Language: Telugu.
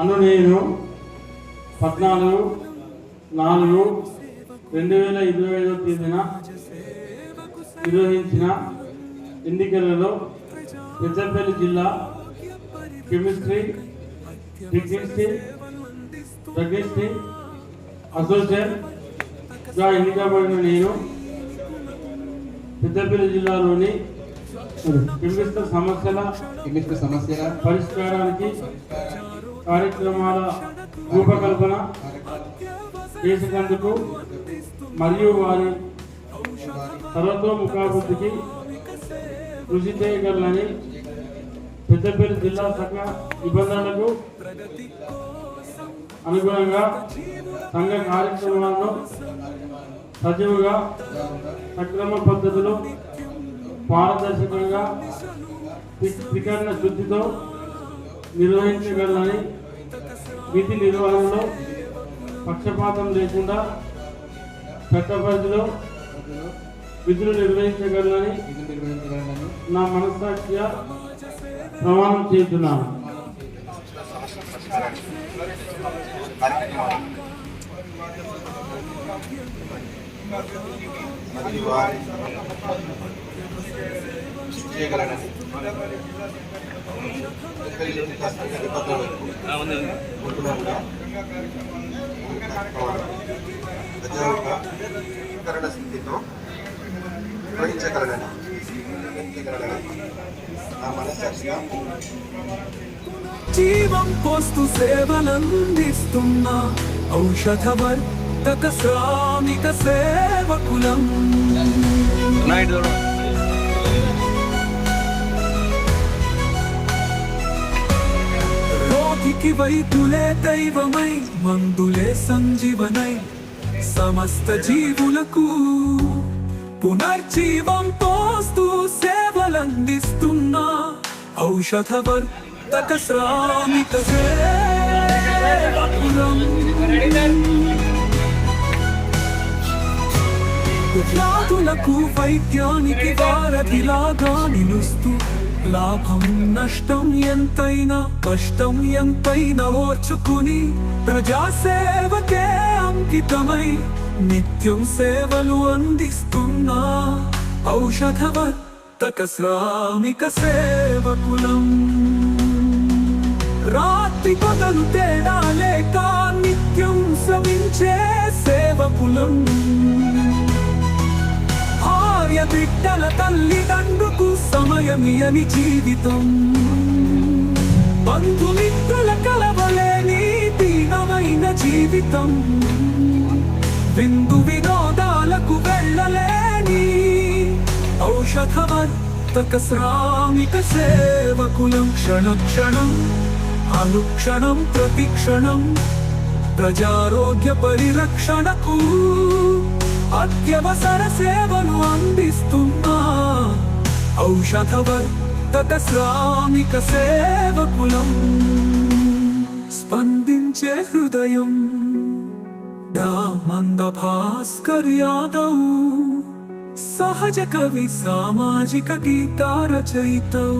అన్ను నేను పద్నాలుగు నాలుగు రెండు వేల ఇరవై ఐదో తేదీన నిర్వహించిన ఎన్నికలలో పెద్దపల్లి జిల్లా కెమిస్ట్రీ డిగ్రీ డ్రగ్స్టీ అసోసియేట్గా ఎన్నికబడిన నేను పెద్దపల్లి జిల్లాలోని కెమిస్ట్రీ సమస్యల కెమిస్ట్రీ సమస్యల పరిష్కారానికి కార్యక్రమాల రూపకల్పన చేసినందుకు మరియు వారి సర్వతోముఖాభివృద్ధికి కృషి చేయగలనని పెద్దపల్లి జిల్లా శాఖ నిబంధనలకు అనుగుణంగా సంఘ కార్యక్రమాలను సజీవుగా సక్రమ పద్ధతిలో పారదర్శకంగా త్రి- త్రికరణ శుద్ధితో నిర్వహించగలని విధి నిర్వహణలో పక్షపాతం లేకుండా చట్టపరిధిలో విధులు నిర్వహించగలని నా మనస్సాక్షిగా ప్రమాణం చేస్తున్నాను. మరియు వారి చేయగలనని కరణ స్థితితో గ్రహించగలనని వ్యక్తిగలనని నా మనస్సాక్షిగా జీవం పోస్తూ ఔషధవర్తక శ్రామిక సేవకులం. రోగికి వైద్యులే దైవమై మందులే సంజీవనై సమస్త జీవులకు పునర్జీవం పోస్తూ సేవలందిస్తున్న ఔషధవర్తక శ్రామిక సేవకులం. వ్యాధులకు వైద్యానికి వారధిలాగా నిలుస్తూ. లాభం నష్టం ఎంతైనా కష్టం ఎంతైనా ఓర్చుకుని ప్రజాసేవకే అంకితమై నిత్యం సేవలు అందిస్తున్నా. ఔషధవర్తక శ్రామిక సేవకులం. రాత్రి పగలు తేడా లేక నిత్యం శ్రమించే సేవకులం. భార్య బిడ్డల తల్లిదండ్రుకు సమయమియని జీవితం. బంధుమిత్రుల కలవలేని దీనమైన జీవితం. విందు వినోదాలకు వెళ్ళలేని ఔషధవర్తక శ్రామిక సేవకులం క్షణ క్షణం అనుక్షణం ప్రతిక్షణం ప్రజారోగ్య పరిరక్షణకు అత్యవసర సేవలు అందిస్తున్నా. ఔషధవర్తక శ్రామిక సేవకులం. స్పందించే హృదయం. మంద భాస్కర్ యాదవ్. సహజ కవి సామాజిక గీతారచయితౌ